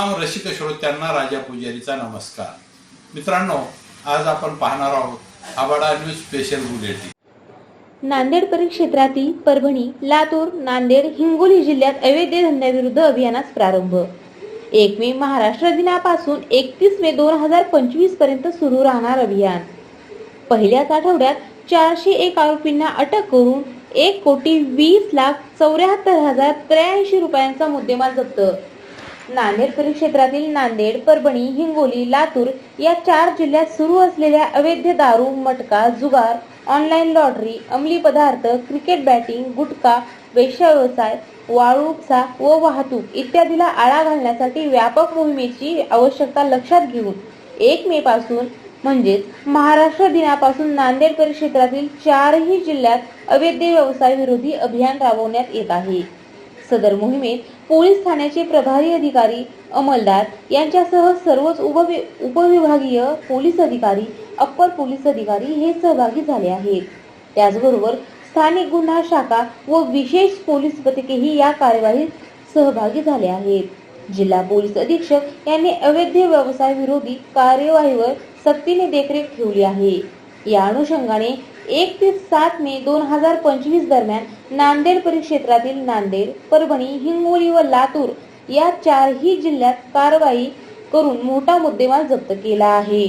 रसिक श्रोत्यांना राजा पुजारीचा नमस्कार. मित्रांनो आज आपण पाहणार आहोत आबाडा न्यूज स्पेशल बुलेटिन. नांदेड परिक्षेत्रातील परभणी लातूर नांदेड हिंगोली जिल्ह्यात अवैध धंद्याविरुद्ध अभियानास प्रारंभ. एक मे महाराष्ट्र दिनापासून एकतीस मे दोन हजार पंचवीसपर्यंत सुरू राहणार अभियान. पहिल्याच आठवड्यात चारशे एक आरोपींना अटक करून एक कोटी वीस लाख चौऱ्याहत्तर हजार त्र्याऐंशी रुपयांचा मुद्देमाल जप्त. नांदेड परिक्षेत्रातील नांदेड परभणी हिंगोली लातूर या चार जिल्ह्यात सुरू असलेल्या अवैध दारू मटका जुगार ऑनलाईन लॉटरी अंमली पदार्थ क्रिकेट बॅटिंग गुटखा वेश्याव्यवसाय वाळू उपसा व वाहतूक इत्यादीला आळा घालण्यासाठी व्यापक मोहिमेची आवश्यकता लक्षात घेऊन एक मे पासून म्हणजेच महाराष्ट्र दिनापासून नांदेड परिक्षेत्रातील चारही जिल्ह्यात अवैध व्यवसाय विरोधी अभियान राबवण्यात येत आहे. सदर मोहिमेत पोलीस ठाण्याचे प्रभारी अधिकारी अंमलदार यांच्यासह सर्वच उपवि उपविभागीय पोलीस अधिकारी अप्पर पोलीस अधिकारी हे सहभागी झाले आहेत. त्याचबरोबर स्थानिक गुन्हा शाखा व विशेष पोलीस पथकेही या कार्यवाहीत सहभागी झाले आहेत. जिल्हा पोलीस अधीक्षक यांनी अवैध व्यवसाय विरोधी कार्यवाहीवर सक्तीने देखरेख ठेवली आहे. या अनुषंगाने एक ते सात मे दोन हजार पंचवीस दरम्यान नांदेड परिक्षेत्रातील नांदेड परभणी हिंगोली व लातूर या चारही जिल्ह्यात कारवाई करून मोठा मुद्देमाल जप्त केला आहे.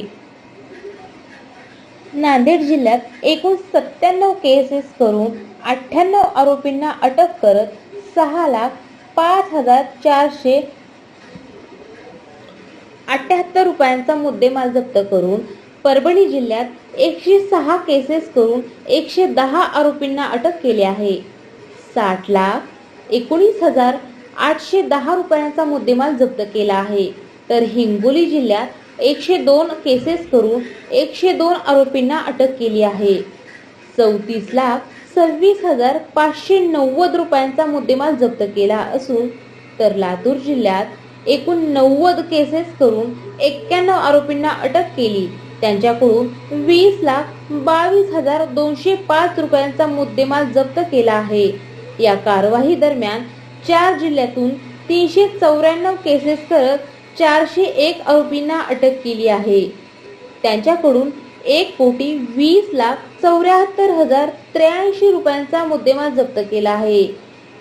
नांदेड जिल्ह्यात एकूण सत्त्याण्णव केसेस करून अठ्ठ्याण्णव आरोपींना अटक करत सहा लाख पाच हजार चारशे अठ्याहत्तर रुपयांचा मुद्देमाल जप्त करून परभणी जिल्ह्यात एकशे सहा केसेस करून एकशे दहा आरोपींना अटक केली आहे. साठ लाख एकोणीस हजार आठशे दहा रुपयांचा मुद्देमाल जप्त केला आहे. तर हिंगोली जिल्ह्यात एकशे दोन केसेस करून एकशे दोन आरोपींना अटक केली आहे. चौतीस लाख सव्वीस हजार पाचशे नव्वद रुपयांचा मुद्देमाल जप्त केला असून तर लातूर जिल्ह्यात एकूण नव्वद केसेस करून एक्क्याण्णव आरोपींना अटक केली. त्यांच्याकडून वीस लाख बावीस हजार दोनशे पाच रुपयांचा मुद्देमाल जप्त केला आहे. या कारवाई दरम्यान चार जिल्ह्यातून तीनशे चौऱ्याण्णव केसेस करत चारशे एक आरोपींना अटक केली आहे. त्यांच्याकडून एक कोटी वीस लाख चौऱ्याहत्तर हजार त्र्याऐंशी रुपयांचा मुद्देमाल जप्त केला आहे.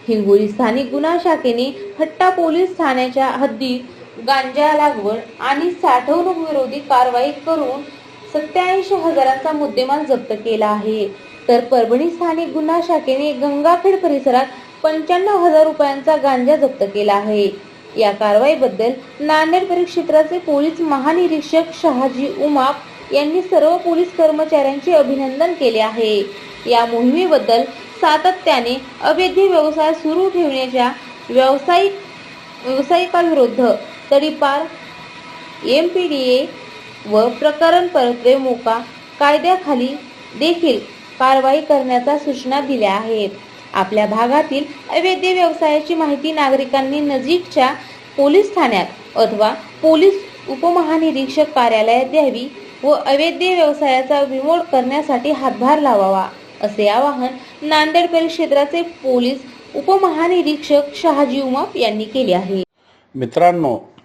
हिंगोली स्थानिक गुन्हा शाखेने हट्टा पोलीस ठाण्याच्या हद्दीत गांजा लागवड आणि साठवणूक विरोधी कारवाई करून सत्याऐंशी हजारांचा मुद्देमाल जप्त केला आहे. तर परभणी स्थानिक गुन्हा शाखेने गंगाखेड परिसरात पंच्याण्णव हजार रुपयांचा गांजा जप्त केला आहे. या कारवाईबद्दल नांदेड परिक्षेत्राचे पोलीस महानिरीक्षक शहाजी उमाप यांनी सर्व पोलीस कर्मचाऱ्यांचे अभिनंदन केले आहे. या मोहिमेबद्दल सातत्याने अवैध व्यवसाय सुरू ठेवण्याच्या व्यावसायिक व्यावसायिकांविरुद्ध तडीपार एम पी डी ए व प्रकरण परत्वे मोका कायद्याखाली देखील कारवाई करण्याच्या सूचना दिल्या आहेत. आपल्या भागातील अवैध व्यवसायाची माहिती नागरिकांनी नजीकच्या पोलीस ठाण्यात अथवा पोलीस उपमहानिरीक्षक कार्यालयात द्यावी व अवैध व्यवसायाचा विमोड करण्यासाठी हातभार लावावा असे आवाहन नांदेड परिक्षेत्राचे पोलीस उपमहानिरीक्षक शहाजी उमाप यांनी केले आहे. मित्रांनो